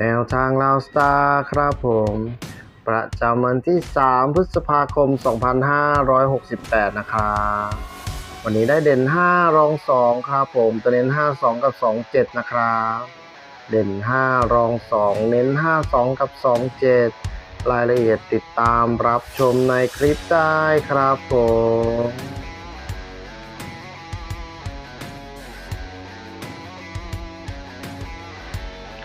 แนวทางลาวสตาร์ครับผม ประจำวันที่ 3 พฤษภาคม 2568 นะครับ วันนี้ได้เด่น 5 รอง 2 ครับผมตัวเน้น 5 2 กับ 2 7 นะครับ เด่น 5 รอง 2 เน้น 5 2 กับ 2 7 รายละเอียดติดตามรับชมในคลิปได้ครับผม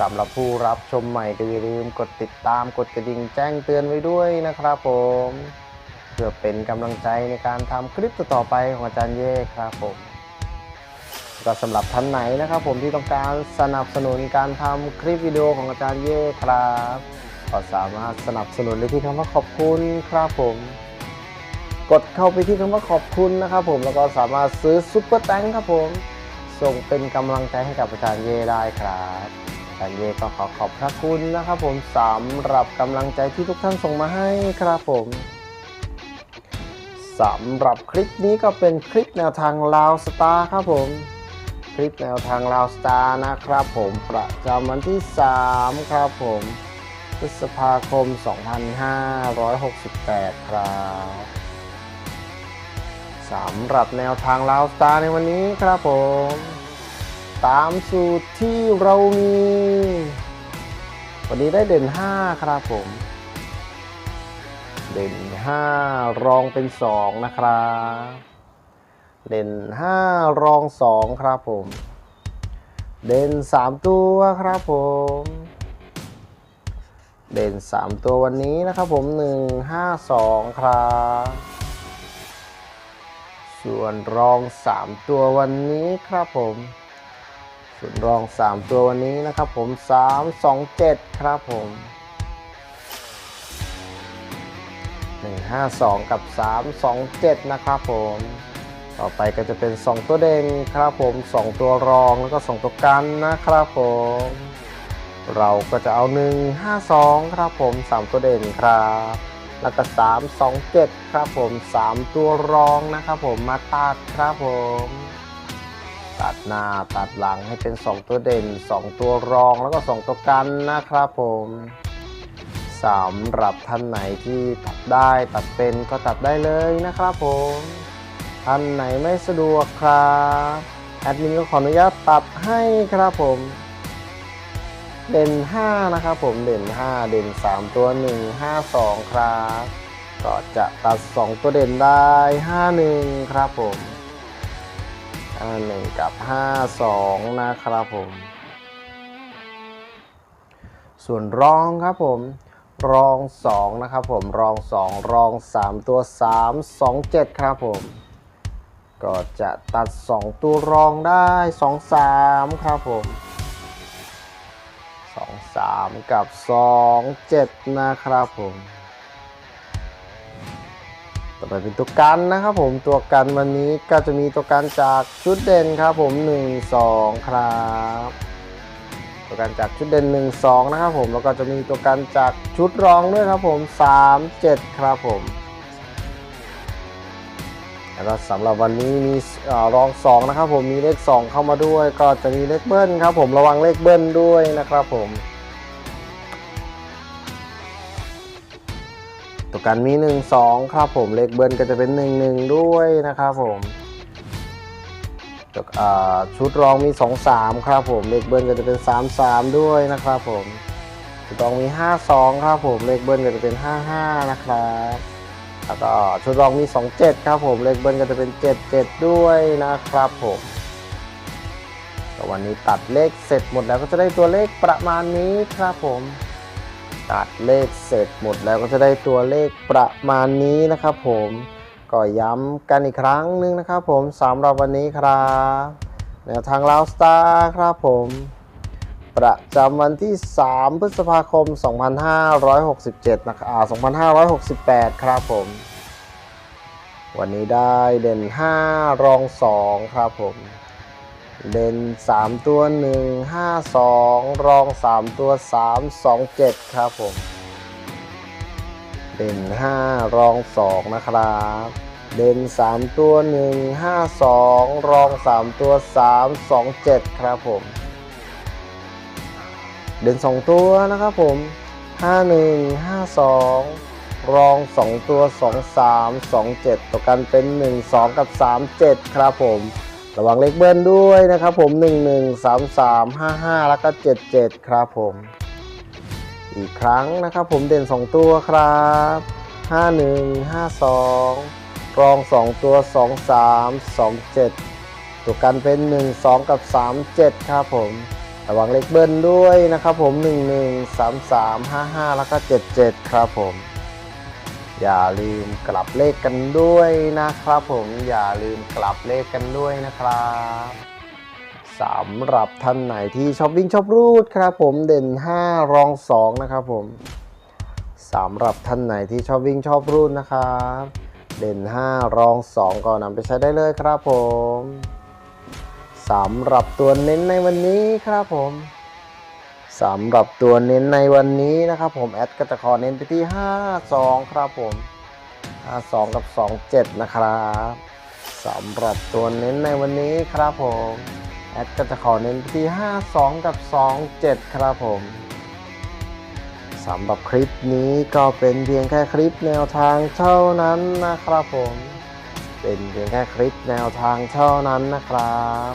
สำหรับผู้รับชมใหม่ก็อย่าลืมกดติดตามกดกระดิ่งแจ้งเตือนไว้ด้วยนะครับผม เพื่อเป็นกำลังใจในการทำคลิปต่อไปของอาจารย์เย่ครับผมก็สำหรับท่านไหนนะครับ ผมที่ต้องการสนับสนุนการทำคลิปวิดีโอของอาจารย์เย่ครับก็สามารถสนับสนุนได้ที่คำว่าขอบคุณครับผม กดเข้าไปที่คำว่าขอบคุณนะครับ ผมแล้วก็สามารถซื้อซุปเปอร์แตงครับผม ส่งเป็นกำลังใจให้กับอาจารย์เย่ได้ครับ อาจารย์เย่ก็ขอขอบพระคุณนะครับผมสำหรับกำลังใจที่ทุกท่านส่งมาให้ครับผมสำหรับคลิปนี้ก็เป็นคลิปแนวทางลาวสตาร์ครับผมคลิปแนวทางลาวสตาร์นะครับผมประจำวันที่ 3 ครับผมพฤษภาคม 2568 ครับสำหรับแนวทางลาวสตาร์ในวันนี้ครับผม ตามสูตรที่เรามี วันนี้ได้เด่น 5 ครับผม เด่น 5 รองเป็น 2 นะครับ เด่น 5 รอง 2 ครับผม เด่น 3 ตัวครับผม เด่น 3 ตัววันนี้นะครับผม 1 5 2 ครับส่วนรอง 3 ตัววันนี้ครับผม ส่วนรอง 3 ตัววันนี้นะครับผม 3 2 7 ครับผม 1 5 2 กับ 3 2 7 นะครับผม ต่อไปก็จะเป็น 2 ตัวเด่นครับผม 2 ตัวรองแล้วก็ 2 ตัวกันนะครับผม เราก็จะเอา 1 5 2 ครับผม 3 ตัวเด่นครับแล้วก็ 3 2 7 ครับผม 3 ตัวรองนะครับผมมาตัดครับผม ตัดหน้าตัดหลังให้เป็น 2 ตัวเด่น 2 ตัวรองแล้วก็ 2 ตัวกันนะครับผมสำหรับท่านไหนที่ตัดได้ตัดเป็นก็ตัดได้เลยนะครับผม ท่านไหนไม่สะดวกครับแอดมินก็ขออนุญาตตัดให้ครับผม เด่น 5 นะครับผมเด่น 5 เด่น 3 ตัว 1 5 2 ครับ ก็จะตัด 2 ตัวเด่นได้ 5 1 ครับผม 51กับ52นะครับผม ส่วนรองครับผมรอง2นะครับผมรอง2รอง3ตัว3 2 7ครับผม ก็จะตัด2ตัวรองได้2 3ครับผม2 3กับ2 7นะครับผม ต่อไปเป็นตัวกันนะครับผมตัวกันวันนี้ก็จะมีตัวกันจากชุดเด่นครับผม 1 2 ครับ ตัวกันจากชุดเด่น 1 2 นะครับผมแล้วก็จะมีตัวกันจากชุดรองด้วยครับผม 3 7 ครับผมแล้วก็สำหรับวันนี้มีเอ่อรอง 2 นะครับผมมีเลข 2 เข้ามาด้วย ก็จะมีเลขเบิ้ลครับผมระวังเลขเบิ้ลด้วยนะครับผม กันมี 1 2 ครับผมเลขเบิ้ลก็จะเป็น 1 1 ด้วยนะครับผมชุดรองมี 2 3 ครับผมเลขเบิ้ลก็จะเป็น 3 3 ด้วยนะครับผมชุดรองมี 5 2 ครับผมเลขเบิ้ลก็จะเป็น 5 5 นะครับแล้วก็ชุดรองมี 2 7 ครับผมเลขเบิ้ลก็จะเป็น 7 7 ด้วยนะครับผมแต่วันนี้ตัดเลขเสร็จหมดแล้วก็จะได้ตัวเลขประมาณนี้ครับผม ตัดเลขเสร็จหมดแล้วก็จะได้ตัวเลขประมาณนี้นะครับผมก็ย้ำกันอีกครั้งหนึ่งนะครับผมสำหรับวันนี้ครับแนวทางลาวสตาร์ครับผม ประจำวันที่ 3 พฤษภาคม 2567 นะครับอ่า2568 ครับผม วันนี้ได้เด่น 5 รอง 2 ครับผม เด่น3 ตัว 1 5 2 รอง 3 ตัว 3 2 7 ครับผมเด่น5รอง2นะครับเด่น3ตัว1 5 2รอง3ตัว3 2 7ครับผมเด่น2 ตัวนะครับผม 5 1 5 2 รอง 2 ตัว 2 3 2 7ตัวกันเป็น 1 2 กับ 3 7 ครับผม ระวังเลขเบิ้ลด้วยนะครับผม 1 1 3 3 5 5 แล้วก็ 7 7 ครับผม อีกครั้งนะครับผมเด่น 2 ตัวครับ 5 1 5 2 รอง 2 ตัว 2 3 2 7 ตัวกันเป็น 1 2 กับ 3 7 ครับผม ระวังเลขเบิ้ลด้วยนะครับผม 1 1 3 3 5 5 แล้วก็ 7 7 ครับผม อย่าลืมกลับเลขกันด้วยนะครับผมอย่าลืมกลับเลขกันด้วยนะครับสำหรับท่านไหนที่ชอบวิ่งชอบรูดครับผมเด่น 5 รอง 2 นะครับผมสำหรับท่านไหนที่ชอบวิ่งชอบรูดนะครับเด่น 5 รอง 2 ก็นำไปใช้ได้เลยครับผมสำหรับตัวเน้นในวันนี้ครับผม สำหรับตัวเน้นในวันนี้นะครับผมแอดก็จะขอเน้นไปที่ 5 2 ครับผม 5 2 กับ 2 7 นะครับสำหรับตัวเน้นในวันนี้ครับผมแอดก็จะขอเน้นไปที่ 5 2 กับ 2 7 ครับผมสำหรับคลิปนี้ก็เป็นเพียงแค่คลิปแนวทางเท่านั้นนะครับผม เป็นเพียงแค่คลิปแนวทางเท่านั้นนะครับ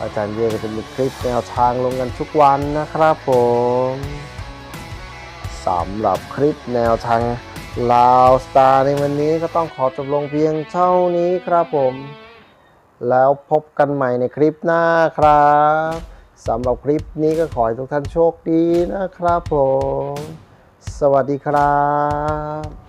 อาจารย์เย่ก็จะมีคลิปแนวทางลงกันทุกวันนะครับผมสำหรับคลิปแนวทางลาวสตาร์ในวันนี้ก็ต้องขอจบลงเพียงเท่านี้ครับผม แล้วพบกันใหม่ในคลิปหน้าครับสำหรับคลิปนี้ก็ขอให้ทุกท่านโชคดีนะครับผม สวัสดีครับ